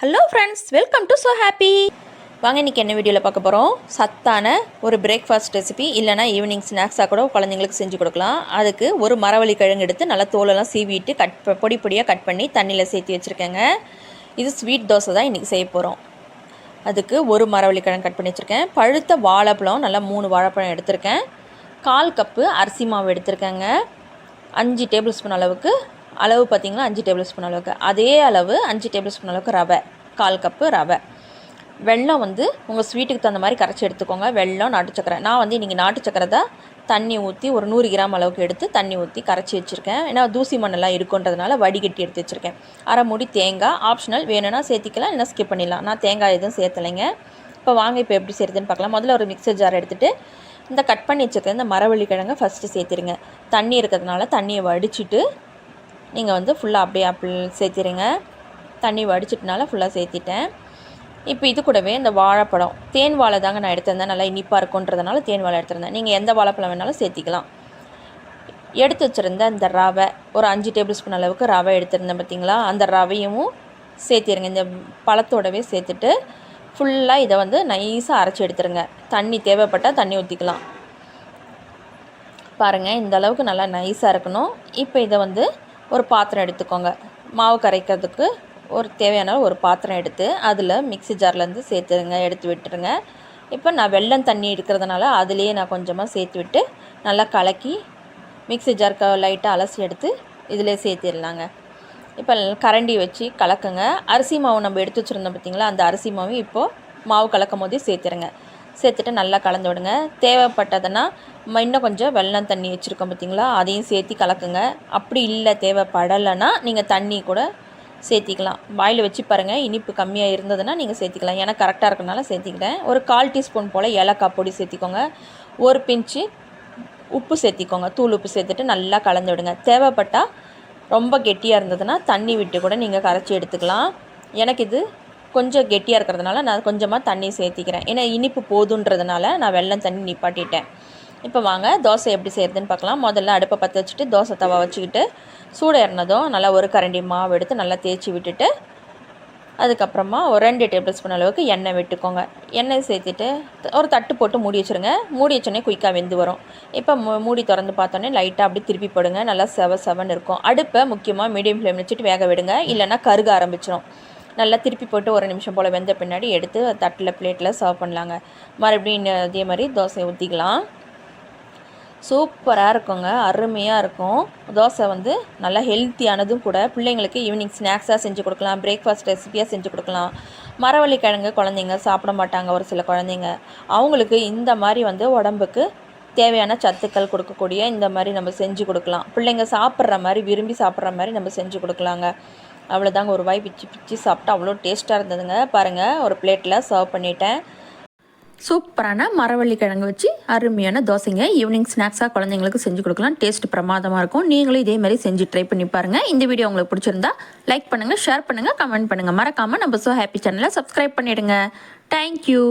Hello friends welcome to so happy வாங்க இன்றைக்கி என்ன வீடியோவில் பார்க்க போகிறோம் சத்தான ஒரு பிரேக்ஃபாஸ்ட் ரெசிபி இல்லைனா ஈவினிங் ஸ்நாக்ஸாக கூட குழந்தைங்களுக்கு செஞ்சு கொடுக்கலாம். அதுக்கு ஒரு மரவள்ளி கிழங்கு எடுத்து நல்லா தோலெல்லாம் சீவிட்டு கட் பொடி பொடியாக கட் பண்ணி தண்ணியில் சேர்த்து வச்சுருக்கேங்க. இது ஸ்வீட் தோசை தான் இன்றைக்கி செய்ய போகிறோம் அதுக்கு ஒரு மரவள்ளி கிழங்கு கட் பண்ணி வச்சுருக்கேன். பழுத்த வாழைப்பழம் நல்லா மூணு வாழைப்பழம் எடுத்திருக்கேன். கால் கப்பு அரிசி மாவு எடுத்திருக்கேங்க. அஞ்சு டேபிள் ஸ்பூன் அளவுக்கு அளவு பார்த்தீங்கன்னா அஞ்சு டேபிள் ஸ்பூன் அளவுக்கு. அதே அளவு அஞ்சு டேபிள் ஸ்பூன் அளவுக்கு ரவை. கால் கப்பு ரவை. வெல்லம் வந்து உங்கள் ஸ்வீட்டுக்கு தகுந்த மாதிரி கரைச்சி எடுத்துக்கோங்க. வெள்ளம் நாட்டு சக்கரை. நான் வந்து இன்றைக்கி நாட்டு சக்கரை தான் தண்ணி ஊற்றி ஒரு நூறு கிராம் அளவுக்கு எடுத்து தண்ணி ஊற்றி கரைச்சி வச்சுருக்கேன். ஏன்னா தூசி மண்ணெல்லாம் இருக்குன்றதுனால வடிகட்டி எடுத்து வச்சுருக்கேன். அரை மூடி தேங்காய். ஆப்ஷனல் வேணும்னா சேர்த்திக்கலாம் இல்லைனா ஸ்கிப் பண்ணிடலாம். நான் தேங்காய் எதுவும் சேர்த்தலைங்க. இப்போ வாங்க இப்போ எப்படி செய்கிறதுன்னு பார்க்கலாம். முதல்ல ஒரு மிக்சர் ஜார் எடுத்துகிட்டு இந்த கட் பண்ணி வச்சுருக்க இந்த மரவள்ளி கிழங்கை ஃபஸ்ட்டு சேர்த்திருங்க. தண்ணி இருக்கிறதுனால தண்ணியை வடிச்சிட்டு நீங்கள் வந்து ஃபுல்லாக அப்படியே அப்படி சேர்த்திருங்க. தண்ணி வடிச்சிட்டனால ஃபுல்லாக சேர்த்திட்டேன். இப்போ இது கூடவே இந்த வாழைப்பழம். தேன் வாழை தாங்க நான் எடுத்திருந்தேன். நல்லா இனிப்பாக இருக்குன்றதுனால தேன் வாழை எடுத்திருந்தேன். நீங்கள் எந்த வாழைப்பழம் வேணாலும் சேர்த்திக்கலாம். எடுத்து வச்சுருந்த இந்த ரவை ஒரு அஞ்சு டேபிள் ஸ்பூன் அளவுக்கு ரவை எடுத்திருந்தேன் பார்த்தீங்களா அந்த ரவையும் சேர்த்திருங்க. இந்த பழத்தோடவே சேர்த்துட்டு ஃபுல்லாக இதை வந்து நைஸாக அரைச்சி எடுத்துருங்க. தண்ணி தேவைப்பட்டால் தண்ணி ஊற்றிக்கலாம் பாருங்கள் இந்த அளவுக்கு நல்லா நைஸாக இருக்கணும். இப்போ இதை வந்து ஒரு பாத்திரம் எடுத்துக்கோங்க. மாவு கரைக்கிறதுக்கு ஒரு தேவையான ஒரு பாத்திரம் எடுத்து அதில் மிக்ஸி ஜார்லேருந்து சேர்த்துருங்க எடுத்து விட்டுருங்க. இப்போ நான் வெள்ளம் தண்ணி இருக்கிறதுனால அதுலேயே நான் கொஞ்சமாக சேர்த்து விட்டு நல்லா கலக்கி மிக்ஸி ஜார்க்க லைட்டாக அலசி எடுத்து இதிலே சேர்த்திடலாங்க. இப்போ கரண்டி வச்சு கலக்குங்க. அரிசி மாவு நம்ம எடுத்து வச்சுருந்தோம் பார்த்திங்களா அந்த அரிசி மாவு இப்போது மாவு கலக்கும் போதே சேர்த்துருங்க. சேர்த்துட்டு நல்லா கலந்து விடுங்க. தேவைப்பட்டதுன்னா இன்னும் கொஞ்சம் வெல்லம் தண்ணி வச்சுருக்கோம் பார்த்தீங்களா அதையும் சேர்த்து கலக்குங்க. அப்படி இல்லை தேவைப்படலைன்னா நீங்கள் தண்ணி கூட சேர்த்திக்கலாம். வாயில் வச்சு பாருங்கள் இனிப்பு கம்மியாக இருந்ததுன்னா நீங்கள் சேர்த்திக்கலாம். ஏன்னா கரெக்டாக இருக்கனால சேர்த்திக்கிட்டேன். ஒரு கால் டீஸ்பூன் போல் ஏலக்காய் பொடி சேர்த்திக்கோங்க. ஒரு பிஞ்சு உப்பு சேர்த்திக்கோங்க. தூள் உப்பு சேர்த்துட்டு நல்லா கலந்து விடுங்க. தேவைப்பட்டால் ரொம்ப கெட்டியாக இருந்ததுன்னா தண்ணி விட்டு கூட நீங்கள் கரைச்சி எடுத்துக்கலாம். எனக்கு இது கொஞ்சம் கெட்டியாக இருக்கிறதுனால நான் கொஞ்சமாக தண்ணி சேர்த்திக்கிறேன். ஏன்னா இனிப்பு போதுன்றதுனால நான் வெள்ளம் தண்ணி நிப்பாட்டிட்டேன். இப்போ வாங்க தோசை எப்படி செய்கிறதுன்னு பார்க்கலாம். முதல்ல அடுப்பை பற்ற வச்சுட்டு தோசை தவா வச்சுக்கிட்டு சூடு இறந்ததும் நல்லா ஒரு கரண்டி மாவு எடுத்து நல்லா தேய்ச்சி விட்டுட்டு அதுக்கப்புறமா ஒரு ரெண்டு டேபிள் ஸ்பூன் அளவுக்கு எண்ணெய் விட்டுக்கோங்க. எண்ணெய் சேர்த்துட்டு ஒரு தட்டு போட்டு மூடி வச்சுருங்க. மூடி வச்சோடனே குயிக்காக வெந்து வரும். இப்போ மூ மூடி திறந்து பார்த்தோன்னே லைட்டாக அப்படி திருப்பி போடுங்க. நல்லா செவ செவன் இருக்கும். அடுப்பை முக்கியமாக மீடியம் ஃப்ளேம் வச்சுட்டு வேக விடுங்க. இல்லைன்னா கருக ஆரம்பிச்சிடும் நல்லா திருப்பி போட்டு ஒரு நிமிஷம் போல் வெந்த பின்னாடி எடுத்து தட்டில் பிளேட்டில் சர்வ் பண்ணலாங்க. மறுபடியும் அதே மாதிரி தோசை ஊற்றிக்கலாம் சூப்பராக இருக்குங்க. அருமையாக இருக்கும். தோசை வந்து நல்லா ஹெல்த்தியானதும் கூட பிள்ளைங்களுக்கு ஈவினிங் ஸ்நாக்ஸாக செஞ்சு கொடுக்கலாம். பிரேக்ஃபாஸ்ட் ரெசிபியாக செஞ்சு கொடுக்கலாம். மரவள்ளி கிழங்கு குழந்தைங்க சாப்பிட மாட்டாங்க ஒரு சில குழந்தைங்க. அவங்களுக்கு இந்த மாதிரி வந்து உடம்புக்கு தேவையான சத்துக்கள் கொடுக்கக்கூடிய இந்த மாதிரி நம்ம செஞ்சு கொடுக்கலாம். பிள்ளைங்க சாப்பிட்ற மாதிரி விரும்பி சாப்பிட்ற மாதிரி நம்ம செஞ்சு கொடுக்கலாங்க. அவ்வளோதாங்க ஒரு வாய் பிச்சு பிச்சு சாப்பிட்டா அவ்வளோ டேஸ்ட்டாக இருந்ததுங்க. பாருங்கள் ஒரு பிளேட்டில் சர்வ் பண்ணிட்டேன். சூப்பரான மரவள்ளி கிழங்கு வச்சு அருமையான தோசைங்க. ஈவினிங் ஸ்நாக்ஸாக குழந்தைங்களுக்கு செஞ்சு கொடுக்கலாம். டேஸ்ட் பிரமாதமாக இருக்கும். நீங்களும் இதே மாதிரி செஞ்சு ட்ரை பண்ணி பாருங்கள் இந்த வீடியோ உங்களுக்கு பிடிச்சிருந்தா லைக் பண்ணுங்கள் ஷேர் பண்ணுங்கள் கமெண்ட் பண்ணுங்கள் மறக்காமல் நம்ம ஸோ ஹாப்பி சேனலை சப்ஸ்கிரைப் பண்ணிவிடுங்க தேங்க்யூ